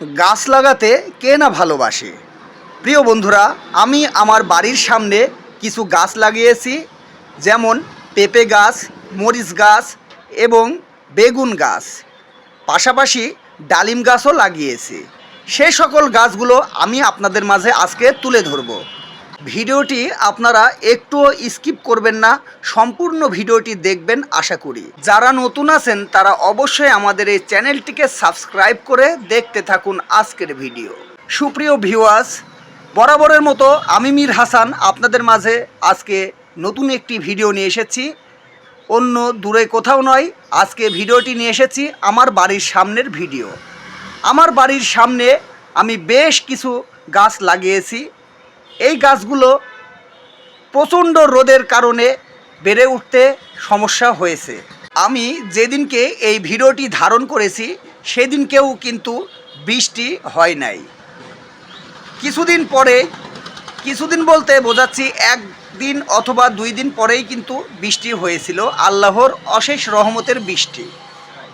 গাছ লাগাতে কে না ভালোবাসে? প্রিয় বন্ধুরা, আমি আমার বাড়ির সামনে কিছু গাছ লাগিয়েছি, যেমন পেঁপে গাছ, মরিচ গাছ এবং বেগুন গাছ। পাশাপাশি ডালিম গাছও লাগিয়েছি। সেই সকল গাছগুলো আমি আপনাদের মাঝে আজকে তুলে ধরব। ভিডিওটি আপনারা একটুও স্কিপ করবেন না, সম্পূর্ণ ভিডিওটি দেখবেন আশা করি। যারা নতুন আছেন, তারা অবশ্যই আমাদের এই চ্যানেলটিকে সাবস্ক্রাইব করে দেখতে থাকুন আজকের ভিডিও। সুপ্রিয় ভিউয়ার্স, বরাবরের মতো আমি মীর হাসান আপনাদের মাঝে আজকে নতুন একটি ভিডিও নিয়ে এসেছি। অন্য দূরে কোথাও নয়, আজকে ভিডিওটি নিয়ে এসেছি আমার বাড়ির সামনের ভিডিও। আমার বাড়ির সামনে আমি বেশ কিছু গাছ লাগিয়েছি। এই গাছগুলো প্রচণ্ড রোদের কারণে বেড়ে উঠতে সমস্যা হয়েছে। আমি যেদিনকে এই ভিডিওটি ধারণ করেছি, সেদিনকেও কিন্তু বৃষ্টি হয় নাই। কিছুদিন পরে, কিছুদিন বলতে বোঝাচ্ছি একদিন অথবা দুই দিন পরেই কিন্তু বৃষ্টি হয়েছিল, আল্লাহর অশেষ রহমতের বৃষ্টি।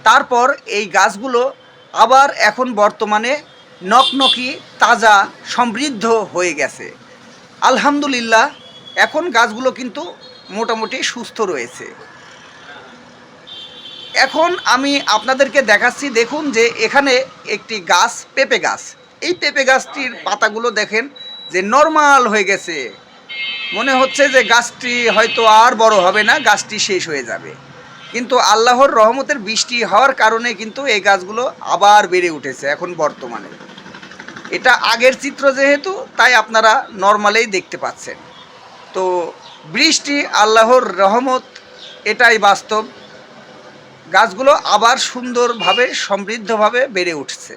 তারপর এই গাছগুলো আবার এখন বর্তমানে নকনকি তাজা, সমৃদ্ধ হয়ে গেছে। আলহামদুলিল্লাহ, এখন গাছগুলো কিন্তু মোটামুটি সুস্থ রয়েছে। এখন আমি আপনাদেরকে দেখাচ্ছি, দেখুন যে এখানে একটি গাছ, পেঁপে গাছ। এই পেঁপে গাছটির পাতাগুলো দেখেন যে নর্মাল হয়ে গেছে। মনে হচ্ছে যে গাছটি হয়তো আর বড় হবে না, গাছটি শেষ হয়ে যাবে। কিন্তু আল্লাহর রহমতের বৃষ্টি হওয়ার কারণে কিন্তু এই গাছগুলো আবার বেড়ে উঠেছে, এখন বর্তমানে। এটা আগের চিত্র যেহেতু, তাই আপনারা নর্মালেই দেখতে পাচ্ছেন। তো বৃষ্টি, আল্লাহর রহমত, এটাই বাস্তব। গাছগুলো আবার সুন্দরভাবে, সমৃদ্ধভাবে বেড়ে উঠছে।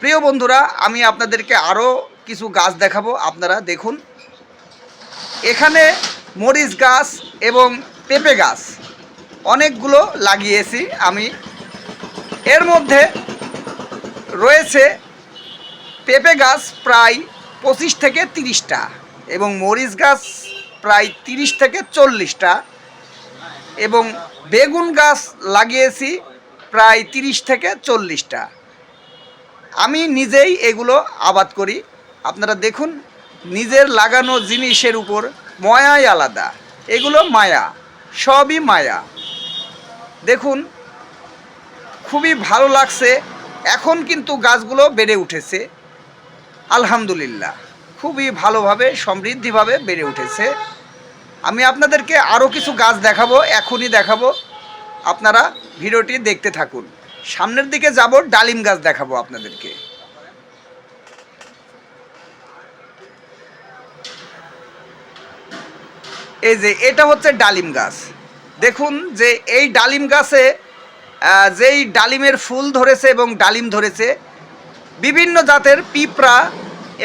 প্রিয় বন্ধুরা, আমি আপনাদেরকে আরও কিছু গাছ দেখাবো, আপনারা দেখুন। এখানে মরিচ গাছ এবং পেঁপে গাছ, অনেকগুলো লাগিয়েছি আমি। এর মধ্যে রয়েছে পেঁপে গাছ প্রায় পঁচিশ থেকে তিরিশটা এবং মরিচ গাছ প্রায় তিরিশ থেকে চল্লিশটা এবং বেগুন গাছ লাগিয়েছি প্রায় তিরিশ থেকে চল্লিশটা। আমি নিজেই এগুলো আবাদ করি। আপনারা দেখুন, নিজের লাগানো জিনিসের উপর ময়াই আলাদা। এগুলো মায়া, সবই মায়া। দেখুন, খুবই ভালো লাগছে। এখন কিন্তু গাছগুলো বেড়ে উঠেছে। আলহামদুলিল্লাহ, খুবই ভালোভাবে, সমৃদ্ধিভাবে বেড়ে উঠেছে। আমি আপনাদেরকে আরও কিছু গাছ দেখাবো, এখনই দেখাবো। আপনারা ভিডিওটি দেখতে থাকুন। সামনের দিকে যাব, ডালিম গাছ দেখাবো আপনাদেরকে। এই যে, এটা হচ্ছে ডালিম গাছ। দেখুন যে, এই ডালিম গাছে যেই ডালিমের ফুল ধরেছে এবং ডালিম ধরেছে বিভিন্ন জাতের পিঁপড়া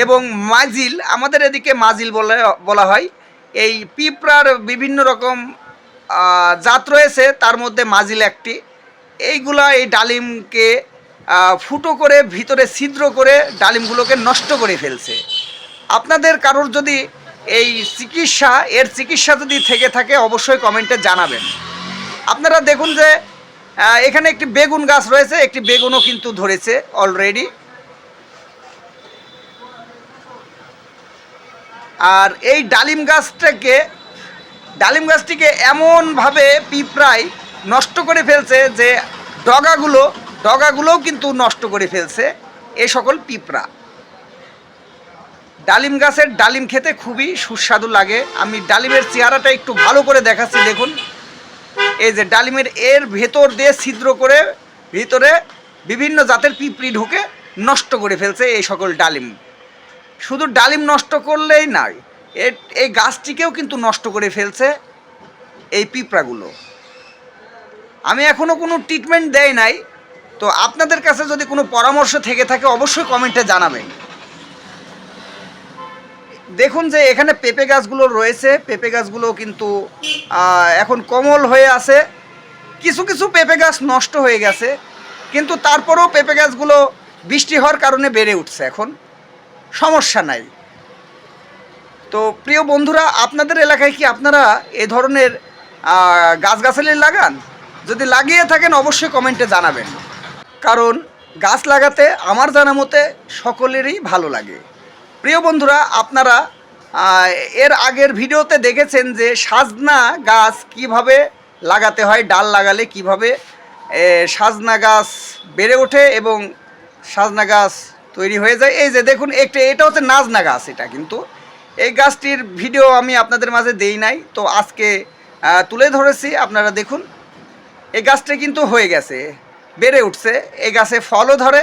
এবং মাজিল, আমাদের এদিকে মাজিল বলে, বলা হয়। এই পিঁপড়ার বিভিন্ন রকম জাত রয়েছে, তার মধ্যে মাজিল একটি। এইগুলা এই ডালিমকে ফুটো করে, ভিতরে ছিদ্র করে ডালিমগুলোকে নষ্ট করে ফেলছে। আপনাদের কারোর যদি এই চিকিৎসা, এর চিকিৎসা যদি থেকে থাকে, অবশ্যই কমেন্টে জানাবেন। আপনারা দেখুন যে এখানে একটি বেগুন গাছ রয়েছে, একটি বেগুনও কিন্তু ধরেছে অলরেডি। আর এই ডালিম গাছটাকে, ডালিম গাছটিকে এমনভাবে পিঁপড়ায় নষ্ট করে ফেলছে যে ডগাগুলো, ডগাগুলোও কিন্তু নষ্ট করে ফেলছে এ সকল পিঁপড়া। ডালিম গাছের ডালিম খেতে খুবই সুস্বাদু লাগে। আমি ডালিমের চেহারাটা একটু ভালো করে দেখাচ্ছি, দেখুন। এই যে ডালিমের এর ভেতর দিয়ে ছিদ্র করে ভিতরে বিভিন্ন জাতের পিঁপড়ি ঢুকে নষ্ট করে ফেলছে এই সকল ডালিম। শুধু ডালিম নষ্ট করলেই নয় এই গাছটিকেও কিন্তু নষ্ট করে ফেলছে এই পিঁপড়াগুলো। আমি এখনও কোনো ট্রিটমেন্ট দেয় নাই, তো আপনাদের কাছে যদি কোনো পরামর্শ থেকে থাকে, অবশ্যই কমেন্টে জানাবেন। দেখুন যে এখানে পেঁপে গাছগুলো রয়েছে, পেঁপে গাছগুলো কিন্তু এখন কমল হয়ে আছে। কিছু কিছু পেঁপে গাছ নষ্ট হয়ে গেছে, কিন্তু তারপরেও পেঁপে গাছগুলো বৃষ্টি হওয়ার কারণে বেড়ে উঠছে এখন। সমস্যা নাই। তো প্রিয় বন্ধুরা, আপনাদের এলাকায় কি আপনারা এ ধরনের গাছগাছালি লাগান? যদি লাগিয়ে থাকেন, অবশ্যই কমেন্টে জানাবেন। কারণ গাছ লাগাতে আমার জানা মতে সকলেরই ভালো লাগে। প্রিয় বন্ধুরা, আপনারা এর আগের ভিডিওতে দেখেছেন যে সাজনা গাছ কীভাবে লাগাতে হয়, ডাল লাগালে কীভাবে সাজনা গাছ বেড়ে ওঠে এবং সাজনা গাছ তৈরি হয়ে যায়। এই যে দেখুন, একটা এটা হচ্ছে নাজনা গাছ এটা কিন্তু। এই গাছটির ভিডিও আমি আপনাদের মাঝে দেই নাই, তো আজকে তুলে ধরেছি, আপনারা দেখুন। এই গাছটা কিন্তু হয়ে গেছে, বেড়ে উঠছে, এই গাছে ফলও ধরে,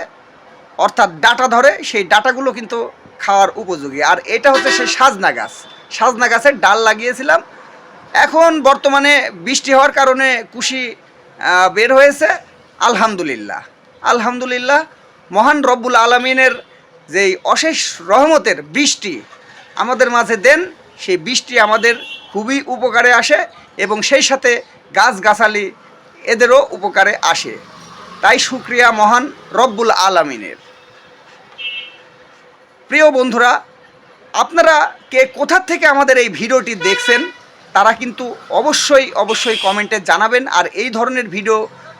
অর্থাৎ ডাটা ধরে, সেই ডাটাগুলো কিন্তু খাওয়ার উপযোগী। আর এটা হচ্ছে সেই সাজনা গাছ। সাজনা গাছের ডাল লাগিয়েছিলাম। এখন বর্তমানে বৃষ্টি হওয়ার কারণে কুশি বের হয়েছে। আলহামদুলিল্লাহ। আলহামদুলিল্লাহ মহান রব্বুল আলমিনের যেই অশেষ রহমতের বৃষ্টি আমাদের মাঝে দেন, সেই বৃষ্টি আমাদের খুবই উপকারে আসে এবং সেই সাথে গাছগাছালি এদেরও উপকারে আসে। তাই শুক্রিয়া মহান রব্বুল আলমিনের। প্রিয় বন্ধুরা, আপনারা কে কোথা থেকে আমাদের এই ভিডিওটি দেখছেন, তারা কিন্তু অবশ্যই অবশ্যই কমেন্টে জানাবেন। আর এই ধরনের ভিডিও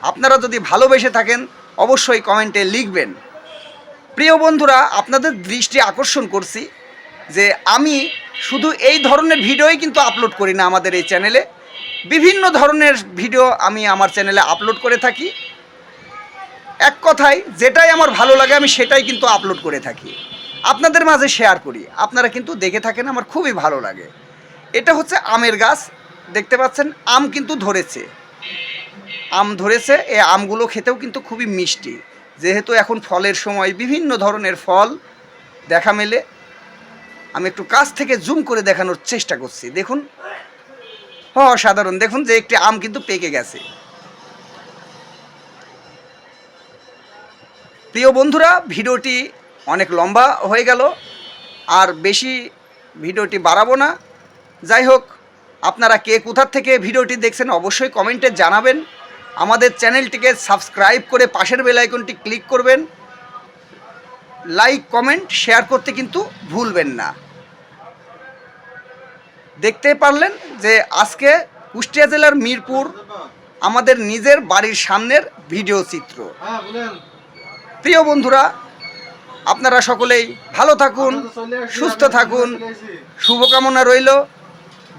আপনারা যদি ভালোবেসে থাকেন অবশ্যই কমেন্টে লিখবেন। প্রিয় বন্ধুরা, আপনাদের দৃষ্টি আকর্ষণ করছি যে আমি শুধু এই ধরনের ভিডিওই কিন্তু আপলোড করি না আমাদের এই চ্যানেলে। বিভিন্ন ধরনের ভিডিও আমি আমার চ্যানেলে আপলোড করে থাকি। এক কথায়, যেটাই আমার ভালো লাগে, আমি সেটাই কিন্তু আপলোড করে থাকি। আপনাদের মাঝে শেয়ার করি। আপনারা কিন্তু দেখে থাকেন, আমার খুবই ভালো লাগে। এটা হচ্ছে আমের গাছ। দেখতে পাচ্ছেন, আম কিন্তু ধরেছে। আম ধরেছে এই আমগুলো খেতেও কিন্তু খুবই মিষ্টি। যেহেতু এখন ফলের সময়, বিভিন্ন ধরনের ফল দেখা মেলে। আমি একটু কাছ থেকে জুম করে দেখানোর চেষ্টা করছি। দেখুন। হ সাধারণ দেখুন যে একটি আম কিন্তু পেকে গেছে। প্রিয় বন্ধুরা, ভিডিওটি অনেক লম্বা হয়ে গেল। আর বেশি ভিডিওটি বাড়াবো না। যাই হোক আপনারা কে কোথার থেকে ভিডিওটি দেখছেন অবশ্যই কমেন্টে জানাবেন। আমাদের চ্যানেলটিকে সাবস্ক্রাইব করে পাশের বেল আইকনটি ক্লিক করবেন। লাইক, কমেন্ট, শেয়ার করতে কিন্তু ভুলবেন না। দেখতে পারলেন যে আজকে কুষ্টিয়া জেলার মিরপুর আমাদের নিজের বাড়ির সামনের ভিডিও চিত্র। প্রিয় বন্ধুরা, আপনারা সকলেই ভালো থাকুন, সুস্থ থাকুন, শুভকামনা রইল।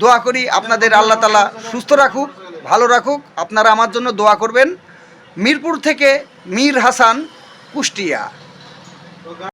দোয়া করি আপনাদের আল্লাহ তালা সুস্থ রাখুক, ভালো রাখুক। আপনারা আমার জন্য দোয়া করবেন। মিরপুর থেকে মীর হাসান, কুষ্টিয়া।